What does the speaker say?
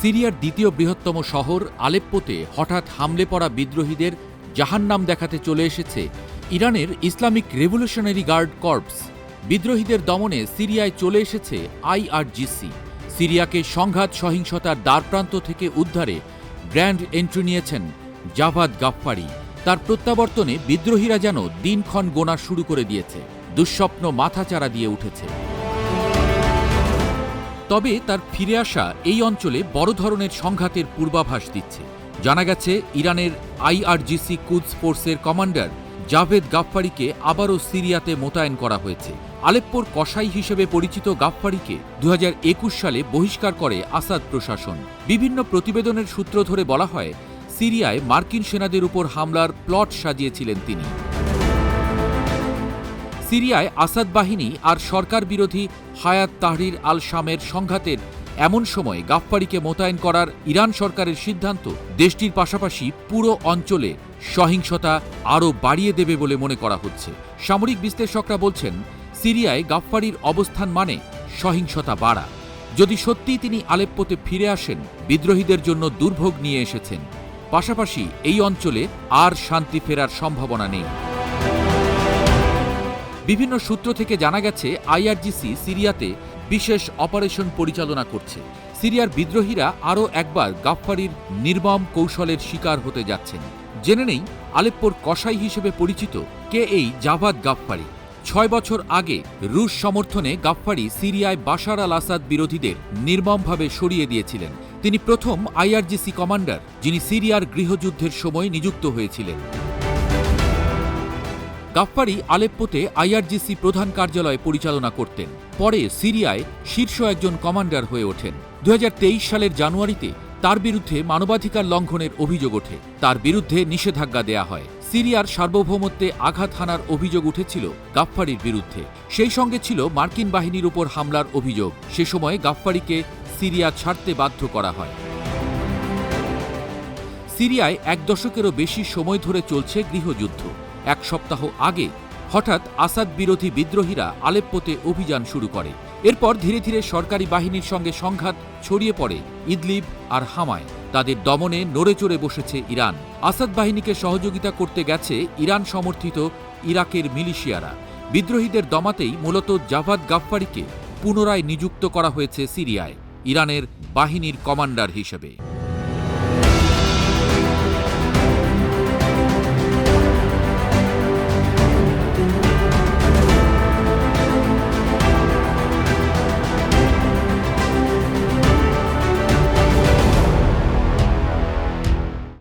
সিরিয়ার দ্বিতীয় বৃহত্তম শহর আলেপ্পোতে হঠাৎ হামলে পড়া বিদ্রোহীদের জাহান্নাম দেখাতে চলে এসেছে ইরানের ইসলামিক রেভলিউশনারি গার্ড কর্পস। বিদ্রোহীদের দমনে সিরিয়ায় চলে এসেছে আইআরজিসি সিরিয়াকে সংঘাত সহিংসতার দ্বারপ্রান্ত থেকে উদ্ধারে গ্র্যান্ড এন্ট্রি নিয়েছেন জাভাদ গাফফারি। তার প্রত্যাবর্তনে বিদ্রোহীরা যেন দিনক্ষণ গোনা শুরু করে দিয়েছে, দুঃস্বপ্ন মাথাচাড়া দিয়ে উঠেছে। তবে তার ফিরে আসা এই অঞ্চলে বড় ধরনের সংঘাতের পূর্বাভাস দিচ্ছে। জানা গেছে, ইরানের আইআরজিসি কুদস ফোর্সের কমান্ডার জাভেদ গাফফারিকে আবারও সিরিয়াতে মোতায়েন করা হয়েছে। আলেপ্পোর কসাই হিসেবে পরিচিত গাফফারিকে দু হাজার একুশ সালে বহিষ্কার করে আসাদ প্রশাসন। বিভিন্ন প্রতিবেদনের সূত্র ধরে বলা হয়, সিরিয়ায় মার্কিন সেনাদের উপর হামলার প্লট সাজিয়েছিলেন তিনি। সিরিয়ায় আসাদ বাহিনী আর সরকার বিরোধী হায়াত তাহরির আল শামের সংঘাতের এমন সময় গাফফারিকে মোতায়েন করার ইরান সরকারের সিদ্ধান্ত দেশটির পাশাপাশি পুরো অঞ্চলে সহিংসতা আরও বাড়িয়ে দেবে বলে মনে করা হচ্ছে। সামরিক বিশ্লেষকরা বলছেন, সিরিয়ায় গাফফারির অবস্থান মানে সহিংসতা বাড়া। যদি সত্যিই তিনি আলেপ্পোতে ফিরে আসেন, বিদ্রোহীদের জন্য দুর্ভোগ নিয়ে এসেছেন। পাশাপাশি এই অঞ্চলে আর শান্তি ফেরার সম্ভাবনা নেই। বিভিন্ন সূত্র থেকে জানা গেছে, আইআরজিসি সিরিয়াতে বিশেষ অপারেশন পরিচালনা করছে। সিরিয়ার বিদ্রোহীরা আরও একবার গাফফারির নির্মম কৌশলের শিকার হতে যাচ্ছেন। জেনে নেই আলেপ্পোর কসাই হিসেবে পরিচিত কে এই জাভাদ গাফফারি। ছয় বছর আগে রুশ সমর্থনে গাফফারি সিরিয়ায় বাশার আল আসাদ বিরোধীদের নির্মমভাবে সরিয়ে দিয়েছিলেন। তিনি প্রথম আইআরজিসি কমান্ডার, যিনি সিরিয়ার গৃহযুদ্ধের সময় নিযুক্ত হয়েছিলেন। গাফফারি আলেপ্পোতে আইআরজিসি প্রধান কার্যালয় পরিচালনা করতেন। পরে সিরিয়ায় শীর্ষ একজন কমান্ডার হয়ে ওঠেন। দুহাজার তেইশ সালের জানুয়ারিতে তার বিরুদ্ধে মানবাধিকার লঙ্ঘনের অভিযোগ ওঠে। তার বিরুদ্ধে নিষেধাজ্ঞা দেয়া হয়। সিরিয়ার সার্বভৌমত্বে আঘাত হানার অভিযোগ উঠেছিল গাফফারির বিরুদ্ধে। সেই সঙ্গে ছিল মার্কিন বাহিনীর উপর হামলার অভিযোগ। সে সময় গাফফারিকে সিরিয়া ছাড়তে বাধ্য করা হয়। সিরিয়ায় এক দশকেরও বেশি সময় ধরে চলছে গৃহযুদ্ধ। এক সপ্তাহ আগে হঠাৎ আসাদ বিরোধী বিদ্রোহীরা আলেপ্পোতে অভিযান শুরু করে। এরপর ধীরে ধীরে সরকারি বাহিনীর সঙ্গে সংঘাত ছড়িয়ে পড়ে ইদলিব আর হামায়। তাদের দমনে নড়ে চড়ে বসেছে ইরান। আসাদ বাহিনীকে সহযোগিতা করতে গেছে ইরান সমর্থিত ইরাকের মিলিশিয়ারা। বিদ্রোহীদের দমাতেই মূলত জাভাদ গাফফারিকে পুনরায় নিযুক্ত করা হয়েছে সিরিয়ায়, ইরানের বাহিনীর কমান্ডার হিসেবে।